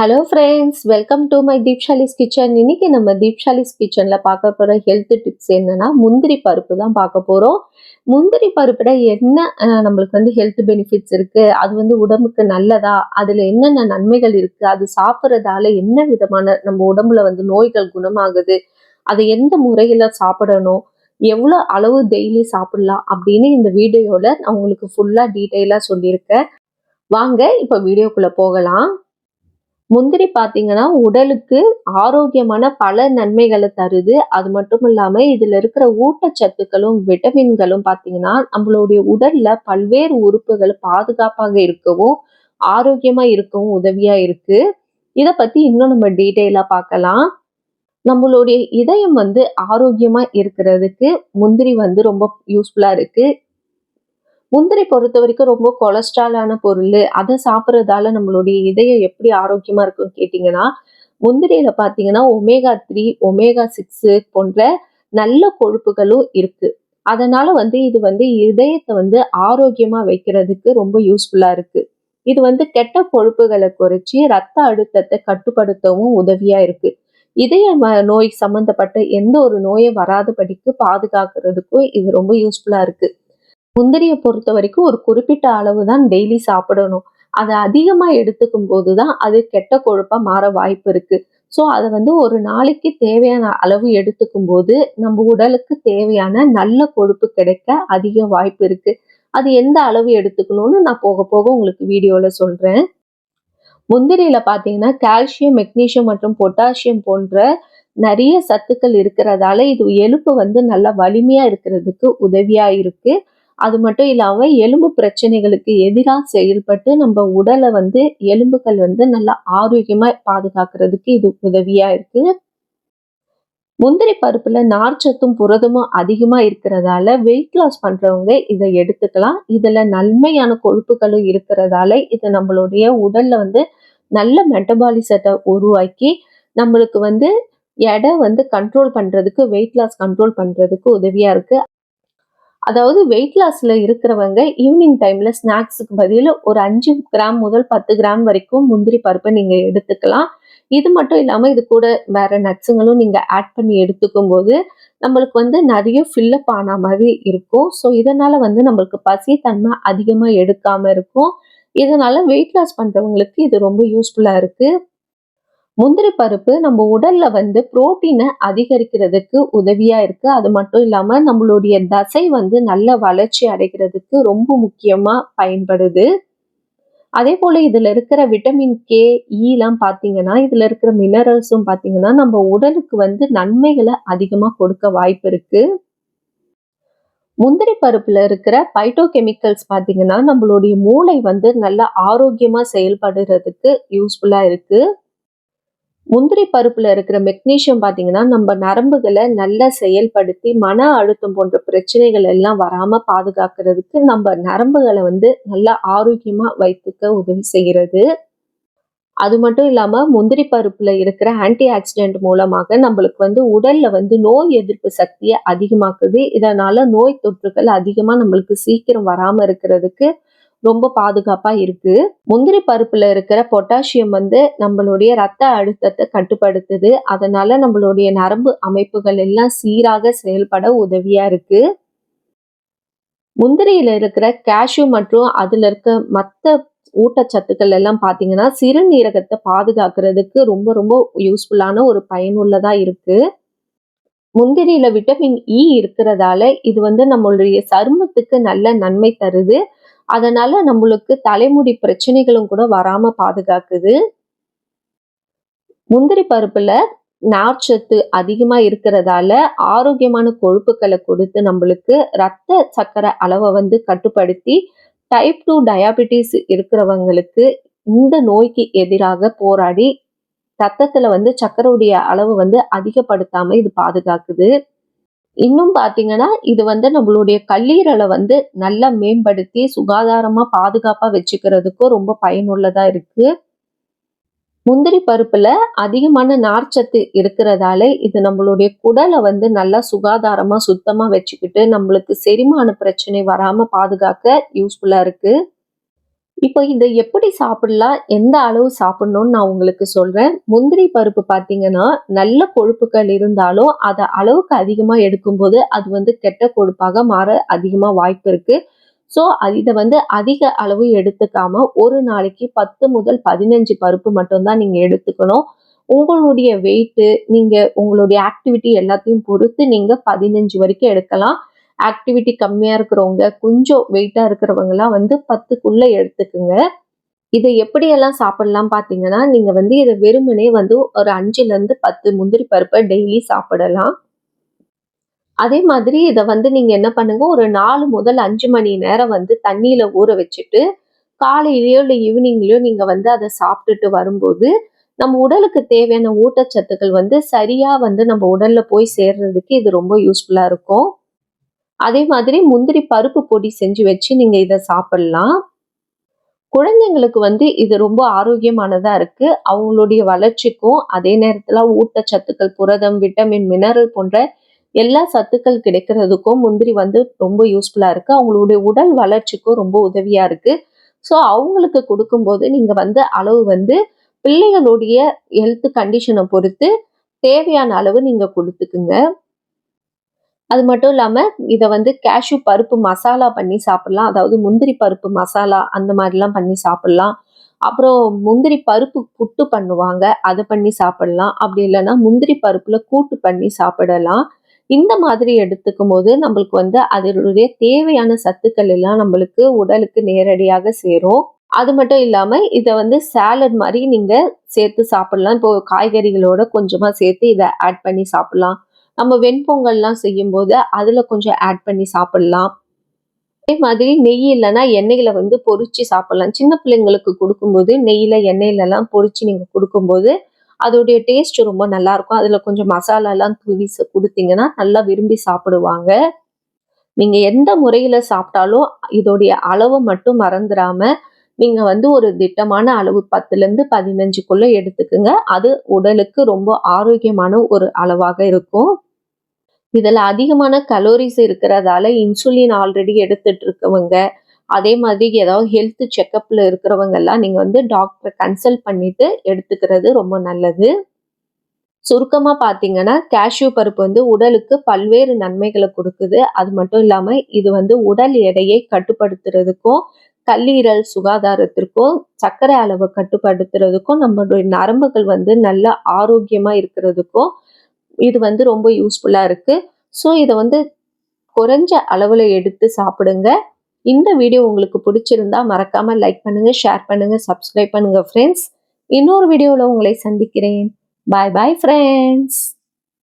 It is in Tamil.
Hello friends welcome to my Deepshali's kitchen இன்னைக்கு நம்ம தீப்ஷாலிஸ் கிச்சனில் பார்க்க போகிற ஹெல்த் டிப்ஸ் என்னன்னா முந்திரி பருப்பு தான் பார்க்க போகிறோம் முந்திரி பருப்புல என்ன நம்மளுக்கு வந்து ஹெல்த் பெனிஃபிட்ஸ் இருக்குது அது வந்து உடம்புக்கு நல்லதா? அதில் என்னென்ன நன்மைகள் இருக்குது அது சாப்பிட்றதால என்ன விதமான நம்ம உடம்புல வந்து நோய்கள் குணமாகுது? அதை எந்த முறையில் சாப்பிடணும்? எவ்வளோ அளவு டெய்லி சாப்பிடலாம்? அப்படின்னு இந்த வீடியோவில் நான் உங்களுக்கு ஃபுல்லாக டீட்டெயிலாக சொல்லியிருக்கேன். வாங்க இப்போ வீடியோக்குள்ளே போகலாம். முந்திரி பார்த்தீங்கன்னா உடலுக்கு ஆரோக்கியமான பல நன்மைகளை தருது. அது மட்டும் இல்லாமல் இதில் இருக்கிற ஊட்டச்சத்துக்களும் விட்டமின்களும் பார்த்தீங்கன்னா நம்மளுடைய உடலில் பல்வேறு உறுப்புகள் பாதுகாப்பாக இருக்கவும் ஆரோக்கியமாக இருக்கவும் உதவியாக இருக்குது இதை பற்றி இன்னும் நம்ம டீட்டெயிலாக பார்க்கலாம் நம்மளுடைய இதயம் வந்து ஆரோக்கியமாக இருக்கிறதுக்கு முந்திரி வந்து ரொம்ப யூஸ்ஃபுல்லாக இருக்குது முந்திரி பொறுத்த வரைக்கும் ரொம்ப கொலஸ்ட்ராலான பொருள் அதை சாப்பிட்றதால நம்மளுடைய இதயம் எப்படி ஆரோக்கியமா இருக்கும் கேட்டிங்கன்னா முந்திரியில பார்த்தீங்கன்னா ஒமேகா த்ரீ ஒமேகா சிக்ஸு போன்ற நல்ல கொழுப்புகளும் இருக்கு. அதனால வந்து இது வந்து இதயத்தை வந்து ஆரோக்கியமா வைக்கிறதுக்கு ரொம்ப யூஸ்ஃபுல்லா இருக்கு. இது வந்து கெட்ட கொழுப்புகளை குறைச்சி ரத்த அழுத்தத்தை கட்டுப்படுத்தவும் உதவியா இருக்கு. இதய நோய் சம்பந்தப்பட்ட எந்த ஒரு நோயை வராதபடிக்கு பாதுகாக்கிறதுக்கும் இது ரொம்ப யூஸ்ஃபுல்லா இருக்குது முந்திரியை பொறுத்த வரைக்கும் ஒரு குறிப்பிட்ட அளவு தான் டெய்லி சாப்பிடணும். அதை அதிகமாக எடுத்துக்கும் போது தான் அது கெட்ட கொழுப்பாக மாற வாய்ப்பு இருக்குது ஸோ அதை வந்து ஒரு நாளைக்கு தேவையான அளவு எடுத்துக்கும் போது நம்ம உடலுக்கு தேவையான நல்ல கொழுப்பு கிடைக்க அதிக வாய்ப்பு இருக்குது அது எந்த அளவு எடுத்துக்கணும்னு நான் போக போக உங்களுக்கு வீடியோவில் சொல்கிறேன் முந்திரியில் பார்த்தீங்கன்னா கால்சியம் மெக்னீஷியம் மற்றும் பொட்டாசியம் போன்ற நிறைய சத்துக்கள் இருக்கிறதால இது எலும்பு வந்து நல்லா வலிமையாக இருக்கிறதுக்கு உதவியாக இருக்கு. அது மட்டும் இல்லாமல் எலும்பு பிரச்சனைகளுக்கு எதிராக செயல்பட்டு நம்ம உடலை வந்து எலும்புகள் வந்து நல்லா ஆரோக்கியமாக பாதுகாக்கிறதுக்கு இது உதவியாக இருக்குது முந்திரி பருப்புல நார்ச்சத்தும் புரதமும் அதிகமாக இருக்கிறதால வெயிட் லாஸ் பண்ணுறவங்க இதை எடுத்துக்கலாம். இதில் நன்மையான கொழுப்புகளும் இருக்கிறதால இது நம்மளுடைய உடல்ல வந்து நல்ல மெட்டபாலிசத்தை உருவாக்கி நம்மளுக்கு வந்து எடை வந்து கண்ட்ரோல் பண்ணுறதுக்கு வெயிட் லாஸ் கண்ட்ரோல் பண்ணுறதுக்கு உதவியாக இருக்குது அதாவது வெயிட் லாஸில் இருக்கிறவங்க ஈவினிங் டைமில் ஸ்நாக்ஸுக்கு பதில் ஒரு அஞ்சு கிராம் முதல் பத்து கிராம் வரைக்கும் முந்திரி பருப்பை நீங்கள் எடுத்துக்கலாம். இது மட்டும் இல்லாமல் இது கூட வேறு நட்ஸுங்களும் நீங்கள் ஆட் பண்ணி எடுத்துக்கும் போது நம்மளுக்கு வந்து நிறைய ஃபில்லப் ஆன மாதிரி இருக்கும். ஸோ இதனால் வந்து நம்மளுக்கு பசி தன்மை அதிகமாக எடுக்காமல் இருக்கும். இதனால் வெயிட் லாஸ் பண்ணுறவங்களுக்கு இது ரொம்ப யூஸ்ஃபுல்லாக இருக்குது முந்திரி பருப்பு நம்ம உடல்ல வந்து புரோட்டீனை அதிகரிக்கிறதுக்கு உதவியா இருக்கு. அது மட்டும் இல்லாம நம்மளுடைய தசை வந்து நல்ல வளர்ச்சி அடைகிறதுக்கு ரொம்ப முக்கியமா பயன்படுது. அதே போல இதுல இருக்கிற விட்டமின் கே e ஈலாம் பாத்தீங்கன்னா இதுல இருக்கிற மினரல்ஸும் பாத்தீங்கன்னா நம்ம உடலுக்கு வந்து நன்மைகளை அதிகமா கொடுக்க வாய்ப்பு இருக்கு. முந்திரி பருப்புல இருக்கிற பைட்டோ கெமிக்கல்ஸ் பாத்தீங்கன்னா நம்மளுடைய மூளை வந்து நல்ல ஆரோக்கியமா செயல்படுறதுக்கு யூஸ்ஃபுல்லா இருக்கு. முந்திரி பருப்புல இருக்கிற மெக்னீஷியம் பார்த்தீங்கன்னா நம்ம நரம்புகளை நல்லா செயல்படுத்தி மன அழுத்தம் போன்ற பிரச்சனைகள் எல்லாம் வராம பாதுகாக்கிறதுக்கு நம்ம நரம்புகளை வந்து நல்லா ஆரோக்கியமா வைத்துக்க உதவி செய்கிறது. அது மட்டும் இல்லாம முந்திரி பருப்புல இருக்கிற ஆன்டி ஆக்சிடென்ட் மூலமாக நம்மளுக்கு வந்து உடல்ல வந்து நோய் எதிர்ப்பு சக்தியை அதிகமாக்குது. இதனால நோய் தொற்றுகள் அதிகமா நம்மளுக்கு சீக்கிரம் வராம இருக்கிறதுக்கு ரொம்ப பாதுகாப்பா இருக்கு. முந்திரி பருப்புல இருக்கிற பொட்டாசியம் வந்து நம்மளுடைய ரத்த அழுத்தத்தை கட்டுப்படுத்துது. அதனால நம்மளுடைய நரம்பு அமைப்புகள் எல்லாம் சீராக செயல்பட உதவியா இருக்கு. முந்திரியில இருக்கிற கேஷ்யூ மற்றும் அதுல இருக்க மற்ற ஊட்டச்சத்துக்கள் எல்லாம் பார்த்தீங்கன்னா சிறுநீரகத்தை பாதுகாக்கிறதுக்கு ரொம்ப ரொம்ப யூஸ்ஃபுல்லான ஒரு பயனுள்ளதா இருக்கு. முந்திரியில விட்டமின் இ e இருக்கிறதால இது வந்து நம்மளுடைய சருமத்துக்கு நல்ல நன்மை தருது. அதனால நம்மளுக்கு தலைமுடி பிரச்சனைகளும் கூட வராம பாதுகாக்குது. முந்திரி பருப்புல நார்ச்சத்து அதிகமா இருக்கிறதால ஆரோக்கியமான கொழுப்புகளை கொடுத்து நம்மளுக்கு ரத்த சக்கரை அளவை வந்து கட்டுப்படுத்தி டைப் டூ டயாபெட்டிஸ் இருக்கிறவங்களுக்கு இந்த நோய்க்கு எதிராக போராடி ரத்தத்துல வந்து சர்க்கரையுடைய அளவு வந்து அதிகப்படுத்தாம இது பாதுகாக்குது. இன்னும் பார்த்தீங்கன்னா இது வந்து நம்மளுடைய கல்லீரலை வந்து நல்லா மேம்படுத்தி சுகாதாரமாக பாதுகாப்பாக வச்சுக்கிறதுக்கும் ரொம்ப பயனுள்ளதாக இருக்கு. முந்திரி பருப்புல அதிகமான நார்ச்சத்து இருக்கிறதால இது நம்மளுடைய குடலை வந்து நல்லா சுகாதாரமா சுத்தமா வச்சுக்கிட்டு நம்மளுக்கு செரிமான பிரச்சனை வராம பாதுகாக்க யூஸ்ஃபுல்லா இருக்கு. இப்போ இதை எப்படி சாப்பிடலாம்? எந்த அளவு சாப்பிடணும்னு நான் உங்களுக்கு சொல்கிறேன் முந்திரி பருப்பு பார்த்தீங்கன்னா, நல்ல கொழுப்புகள் இருந்தாலும், அதை அளவுக்கு அதிகமாக எடுக்கும்போது, அது வந்து கெட்ட கொழுப்பாக மாற அதிகமாக வாய்ப்பு இருக்குது ஸோ, இதை வந்து அதிக அளவு எடுத்துக்காம, ஒரு நாளைக்கு 10 முதல் 15 பருப்பு மட்டும்தான் நீங்கள் எடுத்துக்கணும். உங்களுடைய வெயிட்டு, நீங்கள் உங்களுடைய ஆக்டிவிட்டி எல்லாத்தையும் பொறுத்து நீங்கள் பதினஞ்சு வரைக்கும் எடுக்கலாம். ஆக்டிவிட்டி கம்மியாக இருக்கிறவங்க, கொஞ்சம் வெயிட்டாக இருக்கிறவங்கலாம் வந்து 10க்குள்ள எடுத்துக்குங்க. இதை எப்படியெல்லாம் சாப்பிடலாம் பார்த்தீங்கன்னா, நீங்கள் வந்து இதை வெறுமனே வந்து ஒரு 5லருந்து 10 முந்திரி பருப்பை டெய்லி சாப்பிடலாம். அதே மாதிரி இதை வந்து நீங்கள் என்ன பண்ணுங்க, ஒரு நாலு முதல் அஞ்சு மணி நேரம் வந்து தண்ணியில் ஊற வச்சுட்டு, காலையிலையோ இல்லை ஈவினிங்லேயோ நீங்கள் வந்து அதை சாப்பிட்டுட்டு வரும்போது, நம்ம உடலுக்கு தேவையான ஊட்டச்சத்துக்கள் வந்து சரியாக வந்து நம்ம உடலில் போய் சேர்றதுக்கு இது ரொம்ப யூஸ்ஃபுல்லாக இருக்கும். அதே மாதிரி முந்திரி பருப்பு பொடி செஞ்சு வச்சு நீங்கள் இதை சாப்பிட்லாம். குழந்தைங்களுக்கு வந்து இது ரொம்ப ஆரோக்கியமானதாக இருக்குது அவங்களுடைய வளர்ச்சிக்கும், அதே நேரத்தில் ஊட்டச்சத்துக்கள், புரதம், விட்டமின், மினரல் போன்ற எல்லா சத்துக்கள் கிடைக்கிறதுக்கும் முந்திரி வந்து ரொம்ப யூஸ்ஃபுல்லாக இருக்குது அவங்களுடைய உடல் வளர்ச்சிக்கும் ரொம்ப உதவியாக இருக்குது ஸோ, அவங்களுக்கு கொடுக்கும்போது நீங்கள் வந்து அளவு வந்து பிள்ளைகளுடைய ஹெல்த் கண்டிஷனை பொறுத்து தேவையான அளவு நீங்கள் கொடுத்துக்குங்க. அது மட்டும் இல்லாமல் இதை வந்து கேஷ்யூ பருப்பு மசாலா பண்ணி சாப்பிட்லாம் அதாவது முந்திரி பருப்பு மசாலா அந்த மாதிரிலாம் பண்ணி சாப்பிட்லாம் அப்புறம் முந்திரி பருப்பு புட்டு பண்ணுவாங்க. அதை பண்ணி சாப்பிடலாம். அப்படி இல்லைன்னா முந்திரி பருப்பில் கூட்டு பண்ணி சாப்பிடலாம். இந்த மாதிரி எடுத்துக்கும் போது நம்மளுக்கு வந்து அதனுடைய தேவையான சத்துக்கள் எல்லாம் நம்மளுக்கு உடலுக்கு நேரடியாக சேரும். அது மட்டும் இல்லாமல் இதை வந்து சாலட் மாதிரி நீங்கள் சேர்த்து சாப்பிடலாம். இப்போ காய்கறிகளோட கொஞ்சமாக சேர்த்து இதை ஆட் பண்ணி சாப்பிடலாம். நம்ம வெண்பொங்கல்லாம் செய்யும்போது அதில் கொஞ்சம் ஆட் பண்ணி சாப்பிட்லாம். அதே மாதிரி நெய் இல்லைன்னா எண்ணெயில் வந்து பொறிச்சு சாப்பிட்லாம். சின்ன பிள்ளைங்களுக்கு கொடுக்கும்போது நெய்யில் எண்ணெயிலலாம் பொறிச்சு நீங்கள் கொடுக்கும்போது அதோடைய டேஸ்ட் ரொம்ப நல்லாயிருக்கும். அதில் கொஞ்சம் மசாலாலாம் தூவி கொடுத்தீங்கன்னா நல்லா விரும்பி சாப்பிடுவாங்க. நீங்கள் எந்த முறையில் சாப்பிட்டாலும், இதோடைய அளவை மட்டும் மறந்துடாமல் நீங்க வந்து ஒரு திட்டமான அளவு 10லருந்து 15க்குள்ள எடுத்துக்குங்க. அது உடலுக்கு ரொம்ப ஆரோக்கியமான ஒரு அளவாக இருக்கும். இதில் அதிகமான கலோரிஸ் இருக்கிறதால, இன்சுலின் ஆல்ரெடி எடுத்துட்டு இருக்கவங்க, அதே மாதிரி ஏதாவது ஹெல்த் செக்கப்பில் இருக்கிறவங்கெல்லாம் நீங்கள் வந்து டாக்டரை கன்சல்ட் பண்ணிட்டு எடுத்துக்கிறது ரொம்ப நல்லது. சுருக்கமாக பார்த்தீங்கன்னா, கேஷ்யூ பருப்பு வந்து உடலுக்கு பல்வேறு நன்மைகளை கொடுக்குது அது மட்டும் இல்லாமல் இது வந்து உடல் எடையை கட்டுப்படுத்துறதுக்கும், கல்லீரல் சுகாதாரத்திற்கும், சர்க்கரை அளவை கட்டுப்படுத்துறதுக்கும், நம்மளுடைய நரம்புகள் வந்து நல்ல ஆரோக்கியமா இருக்கிறதுக்கும், இது வந்து ரொம்ப யூஸ்ஃபுல்லா இருக்கு. ஸோ, இதை வந்து குறைஞ்ச அளவில் எடுத்து சாப்பிடுங்க. இந்த வீடியோ உங்களுக்கு பிடிச்சிருந்தா மறக்காம லைக் பண்ணுங்க, ஷேர் பண்ணுங்க, சப்ஸ்கிரைப் பண்ணுங்க ஃப்ரெண்ட்ஸ். இன்னொரு வீடியோவில் உங்களை சந்திக்கிறேன். Bye bye friends.